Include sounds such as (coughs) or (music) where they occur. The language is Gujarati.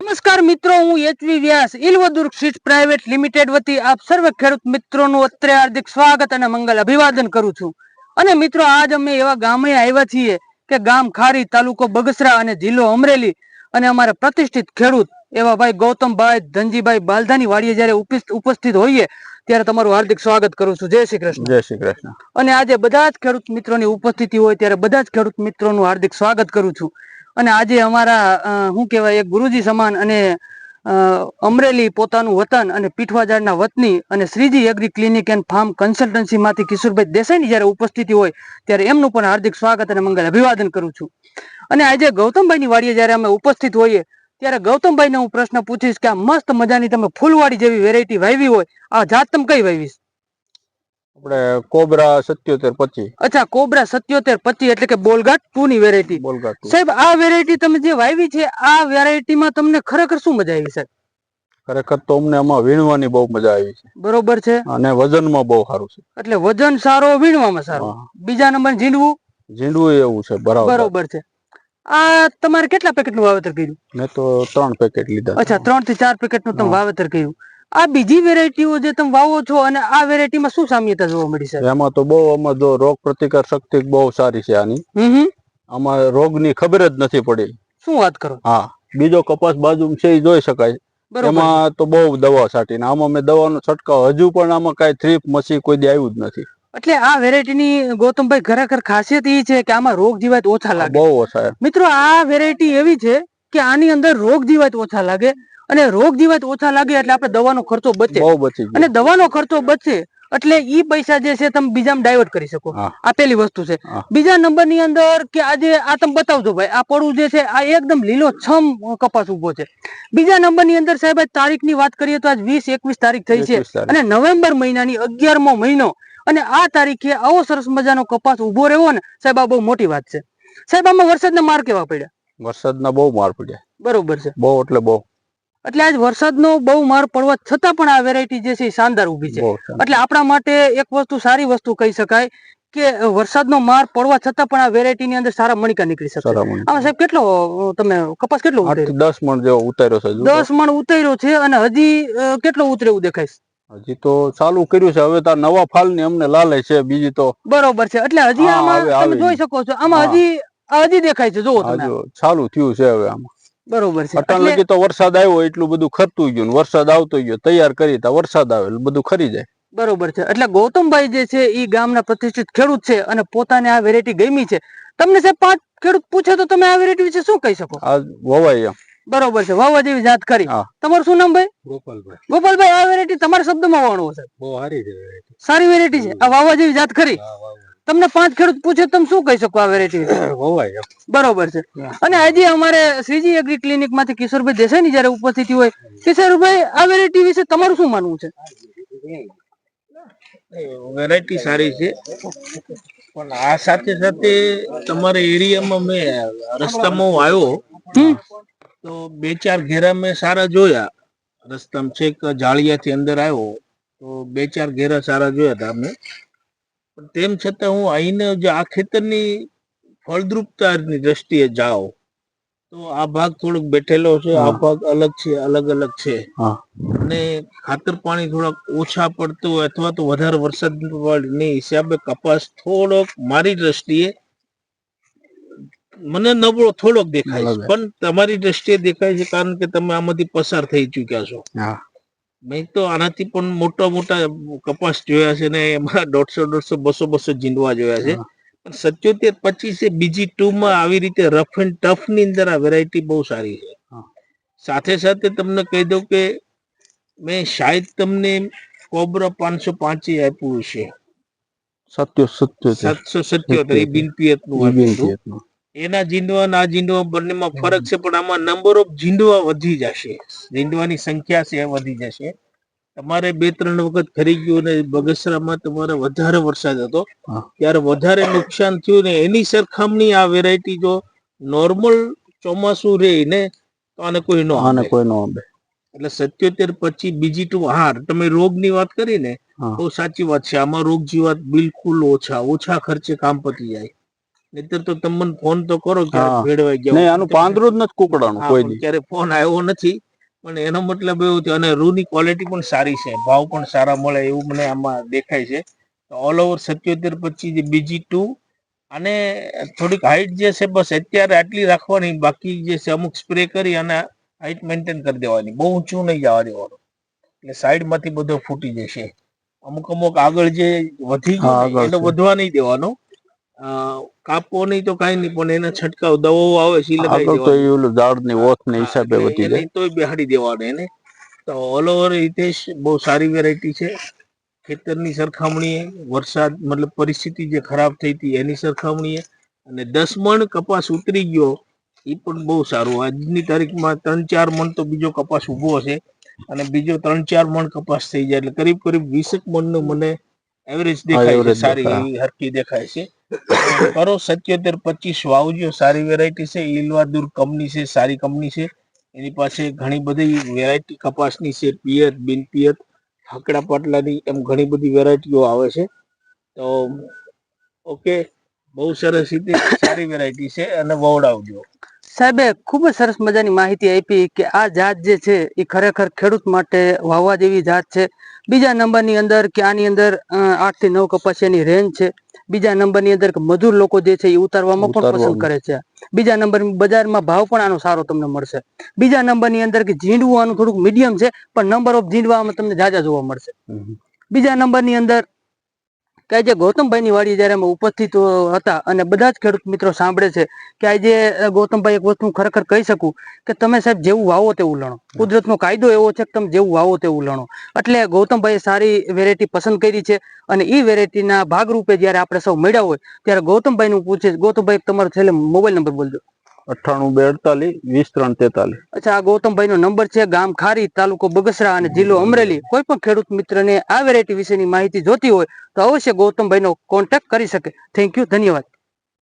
નમસ્કાર મિત્રો હું એચવી વ્યાસ ઇલવદુર્ગ સીટ પ્રાઇવેટ લિમિટેડ વતી આપ સર્વ ખેડૂત મિત્રોનું અત્રે હાર્દિક સ્વાગત અને મંગલ અભિવાદન કરું છું. અને મિત્રો આજ અમે એવા ગામે આવ્યા છીએ કે ગામ ખારી તાલુકો બગસરા અને જિલ્લો અમરેલી અને અમારા પ્રતિષ્ઠિત ખેડૂત એવા ભાઈ ગૌતમભાઈ ધનજીભાઈ બાલધાની વાડીએ જયારે ઉપસ્થિત હોઈએ ત્યારે તમારું હાર્દિક સ્વાગત કરું છું. જય શ્રી કૃષ્ણ. જય શ્રી કૃષ્ણ. અને આજે બધા જ ખેડૂત મિત્રોની ઉપસ્થિતિ હોય ત્યારે બધા જ ખેડૂત મિત્રોનું હાર્દિક સ્વાગત કરું છું. અને આજે અમારા શું કહેવાય, એક ગુરુજી સમાન અને અમરેલી પોતાનું વતન અને પીઠવાજાડના વતની અને Shreeji agri clinic and farm consultancy માંથી કિશોરભાઈ દેસાઈની જ્યારે ઉપસ્થિતિ હોય, ત્યારે એમનું પણ હાર્દિક સ્વાગત અને મંગલ અભિવાદન કરું છું. અને આજે ગૌતમભાઈની વાડીએ જ્યારે અમે ઉપસ્થિત હોઈએ, ત્યારે ગૌતમભાઈને હું પ્રશ્ન પૂછીશ કે આ મસ્ત મજાની તમે ફૂલવાડી જેવી વેરાયટી વાવી હોય, આ જાત તમે કઈ વાવીશ આપણે કોબરા સત્યોતેર પચી. અચ્છા કોબરા સત્યોતેર પચી એટલે કે બોલગાટ ટુ ની વેરાયટી બોલગાટ સાહેબ આ વેરાયટી તમે જે વાવી છે આ વેરાયટીમાં તમને ખરેખર શું મજા આવી સાહેબ ખરેખર તો અમને આમાં વીણવાની બહુ મજા આવી છે. બરોબર છે. અને વજનમાં બહુ સારું છે. એટલે વજન સારો વીણવામાં સારો. બીજા નંબર ઝીંડવું? ઝીંડવું એવું છે બરાબર. બરોબર છે. આ તમારે કેટલા પેકેટનું વાવેતર કર્યું? મેં તો ત્રણ પેકેટ લીધા અચ્છા ત્રણથી ચાર પેકેટનું તમે વાવેતર કર્યું. આ બીજી વેરાયટીઓ જે તમે વાવો છો અને આ વેરાયટીમાં શું સામ્યતા જોવા મળી છે? એમાં તો બહુ આમાં જો રોગ પ્રતિકાર શક્તિ બહુ સારી છે આની. આમાં રોગની ખબર જ નથી પડી. શું વાત કરો? હા બીજો કપાસ બાજુ છે એ જોઈ શકાય. એમાં તો બહુ દવા છાંટીને. આમાં મેં દવાનો છંટકાવ હજુ પણ આમાં કાંઈ થ્રીપ મસી કોઈ દી આવ્યું જ નથી. એટલે આ વેરાયટીની ગૌતમભાઈ ખરેખર ખાસિયત એ છે કે આમાં રોગ જીવાત ઓછા લાગે. બહુ ઓછા. મિત્રો આ વેરાયટી એવી છે કે આની અંદર રોગ જીવાત ઓછા લાગે અને રોગ જીવાત ઓછા લાગે એટલે આપણે દવાનો ખર્ચો બચે. અને દવાનો ખર્ચો બચે એટલે ઈ પૈસા જે છે તમે બીજામાં ડાયવર્ટ કરી શકો. આ પેલી વસ્તુ છે. બીજા નંબરની અંદર કે આજે આ તમે બતાવજો ભાઈ આ પડું જે છે આ એકદમ લીલો છમ કપાસ ઊભો છે. બીજા નંબરની અંદર સાહેબ તારીખની વાત કરીએ તો આજ વીસ એકવીસ તારીખ થઈ છે. 21 તારીખ. અને નવેમ્બર મહિનાની અગિયારમો મહિનો. અને આ તારીખે આવો સરસ મજાનો કપાસ ઊભો રહ્યો ને સાહેબ આ બહુ મોટી વાત છે. સાહેબ આમાં વરસાદના માર કેવા પડ્યા? વરસાદના બહુ માર પડ્યા. બરોબર છે. બહુ એટલે બહુ. એટલે આજ વરસાદનો બહુ માર પડવા છતાં પણ આ વેરાયટી જે છે શાનદાર ઊભી છે. એટલે આપણા માટે એક વસ્તુ સારી વસ્તુ કહી શકાય કે વરસાદનો માર પડવા છતાં પણ આ વેરાયટી ની અંદર સારા મણિકા નીકળી શકે. આમાં સાહેબ કેટલો તમે કપાસ કેટલો દસ મણ જેવો ઉતાર્યો છે દસ મણ ઉતર્યો છે અને હજી કેટલો ઉતરેવું દેખાય છે? હજી તો ચાલુ કર્યું છે. હવે તાર નવા ફાલની અમને લાલે છે બીજી તો બરોબર છે. એટલે હજી આમાં તમે જોઈ શકો છો. આમાં હજી હજી દેખાય છે. જોવો ચાલુ થયું છે હવે આમાં. બરોબર છે. અટલ લગી તો વરસાદ આવ્યો એટલું બધું ખરતું ગયું ને વરસાદ આવતો ગયો તૈયાર કરી તા વરસાદ આવે એટલે બધું ખરી જાય. બરોબર છે. એટલે ગૌતમભાઈ જે છે એ ગામના પ્રતિષ્ઠિત ખેડૂત છે અને પોતાને આ વેરાયટી ગમી છે. તમને સાહેબ પાંચ ખેડૂત પૂછે તો તમે આ વેરાયટી વિશે શું કહી શકો? આ વવાય એમ. બરોબર છે. વાવા જેવી જાત કરી. તમારું શું નામ ભાઈ? ગોપાલભાઈ. ગોપાલભાઈ આ વેરાયટી તમારા શબ્દમાં વાવણો છે બહુ સારી છે સારી વેરાયટી છે. આ વાવા જેવી જાત ખરી તમને પાંચ ખેડૂત પૂછે તમે શું કહી શકો આ વેરાયટી (coughs) બરોબર છે. અને આજે અમારે શ્રીજી એગ્રી ક્લિનિકમાંથી કિશોરભાઈ દેસાઈની જયારે ઉપસ્થિતિ હોય કિશોરભાઈ આ વેરાયટી વિશે તમારું શું માનવું છે? વેરાયટી સારી છે. પણ આ સાથે સાથે તમારા એરિયામાં મેં રસ્તામાં હું આવ્યો હમ. તો બે ચાર ઘેરા મેં સારા જોયા. રસ્તામાં છેક જાળિયાથી અંદર આવ્યો તો બે ચાર ઘેરા સારા જોયા હતા અમે. તેમ છતાં હું આઈને જે આ ખેતરની ફળદ્રુપતાની દ્રષ્ટિએ જાઓ તો આ ભાગ થોડોક બેઠેલો છે આ ભાગ અલગ છે અલગ અલગ છે. અને ખાતર પાણી થોડાક ઓછા પડતું અથવા તો વધારે વરસાદની હિસાબે કપાસ થોડોક મારી દ્રષ્ટિએ મને નબળો થોડોક દેખાય છે. પણ તમારી દ્રષ્ટિએ દેખાય છે કારણ કે તમે આમાંથી પસાર થઈ ચુક્યા છો. મેં તો આનાથી પણ મોટા મોટા કપાસ જોયા છે ને એમાં દોઢસો દોઢસો બસો બસો જીંડવા જોયા છે. પણ સત્યોતેર પચીસે બીજી ટુ માં આવી રીતે રફ એન્ડ ટફની અંદર આ વેરાયટી બહુ સારી છે. સાથે સાથે તમને કહી દઉં કે મેં શાયદ તમને કોબરા પાંચસો પાંચે આપ્યું છે સત્યો સત્યો સાતસો સત્યોતેર બિનપિયતનું. એના જીંડવા ના જીંડવા બંનેમાં ફરક છે પણ આમાં નંબર ઓફ જીંડવા વધી જશે. જીંડવાની સંખ્યા છે વધી જશે. તમારે બે ત્રણ વખત ખરી ગયું ને બગસરામાં તમારે વધારે વરસાદ હતો. ત્યારે વધારે નુકસાન થયું ને એની સરખામણી આ વેરાયટી જો નોર્મલ ચોમાસું રહે ને તો આને કોઈ નો આને કોઈ નો એટલે સત્યોતેર પછી બીજી ટુ હાર તમે રોગની વાત કરી ને. બહુ સાચી વાત છે. આમાં રોગ જીવાત બિલકુલ ઓછા ઓછા ખર્ચે કામ પતી જાય. નહીતર તો તમને ફોન તો કરો કે હા. ભેળવાઈ જાવ નહીં આનું પાંદરું જ નથી કુકડાનું હા, કોઈ પણ દી. ક્યારે ફોન આવ્યો નથી. પણ એનો મતલબ એવું થયો અને રૂની ક્વોલિટી પણ સારી છે. ભાવ પણ સારા મળે એવું મને આમાં દેખાય છે. ઓલ ઓવર સત્યોતેર પછી જે બીજી ટુ અને થોડીક હાઈટ જે છે બસ અત્યારે આટલી રાખવાની બાકી જે છે અમુક સ્પ્રે કરી અને હાઈટ મેન્ટેન કરી દેવાની. બહુ ઊંચું નહીં જવા દેવાનું. એટલે સાઈડમાંથી બધો ફૂટી જશે. અમુક અમુક આગળ જે વધી હા, ગયું ને, આગળ એનો છે. વધવા નહીં દેવાનો. નહીં તો કઈ નહીં પણ એના છંટકાવ દવાઓ આવે છે લગાવી તો. એ ઓલું ઝાડની હિસાબે વધી જાય. તો બેહાડી દેવાને એને. તો ઓલ ઓવર હિતેશ બહુ સારી વેરાયટી છે. ખેતરની સરખામણીએ વરસાદ મતલબ પરિસ્થિતિ જે ખરાબ થઈ હતી એની સરખામણીએ. અને દસ મણ કપાસ ઉતરી ગયો એ પણ બહુ સારું. આજની તારીખમાં ત્રણ ચાર મણ તો બીજો કપાસ ઊભો હશે. અને બીજો ત્રણ ચાર મણ કપાસ થઈ જાય. એટલે કરીબ કરીબ વીસેક મણનું મને એવરેજ દેખાય છે સારી એવી હરકી દેખાય છે. કરો, સત્યોતેર પચીસ વાવજો. સારી વેરાયટી છે. ઇલવાદુર કંપની છે, સારી કંપની છે. એની પાસે ઘણી બધી વેરાયટી કપાસની છે. પિયત બિન પિયત હાકડા પાટલાની એમ ઘણી બધી વેરાયટીઓ આવે છે. તો ઓકે બહુ સરસ રીતે સારી વેરાયટી છે. અને વવડાવજો. સાહેબે ખૂબ જ સરસ મજાની માહિતી આપી કે આ જાત જે છે એ ખરેખર ખેડૂત માટે વાવવા જેવી જાત છે. બીજા નંબરની અંદર કે આની અંદર આઠથી નવ કપાસિયાની રેન્જ છે. બીજા નંબરની અંદર મજૂર લોકો જે છે એ ઉતારવામાં પણ પસંદ કરે છે. બીજા નંબર બજારમાં ભાવ પણ આનો સારો તમને મળશે. બીજા નંબરની અંદર કે ઝીંડવું આનું થોડુંક મીડિયમ છે પણ નંબર ઓફ ઝીંડવામાં તમને જાજા જોવા મળશે. બીજા નંબરની અંદર કે આજે ગૌતમભાઈની વાડી જ્યારે અમે ઉપસ્થિત હતા અને બધા જ ખેડૂત મિત્રો સાંભળે છે કે આજે ગૌતમભાઈ એક વસ્તુ ખરેખર કહી શકું કે તમે સાહેબ જેવું વાવો તેવું લણો. કુદરતનો કાયદો એવો છે કે તમે જેવું વાવો તેવું લણો. એટલે ગૌતમભાઈએ સારી વેરાયટી પસંદ કરી છે અને એ વેરાયટીના ભાગરૂપે જ્યારે આપણે સૌ મળ્યા હોય ત્યારે ગૌતમભાઈનું પૂછે ગૌતમભાઈ તમારો છેલ્લે મોબાઈલ નંબર બોલજો. અઠ્ઠાણું બે અડતાલીસ, વીસ ત્રણ તેતાલીસ. અચ્છા, આ ગૌતમભાઈ નો નંબર છે, ગામ ખારી, તાલુકો બગસરા અને જિલ્લો અમરેલી. કોઈ પણ ખેડૂત મિત્રને આ વેરાયટી વિશેની માહિતી જોતી હોય તો અવશ્ય ગૌતમભાઈનો કોન્ટેક્ટ કરી શકે. થેન્ક યુ ધન્યવાદ.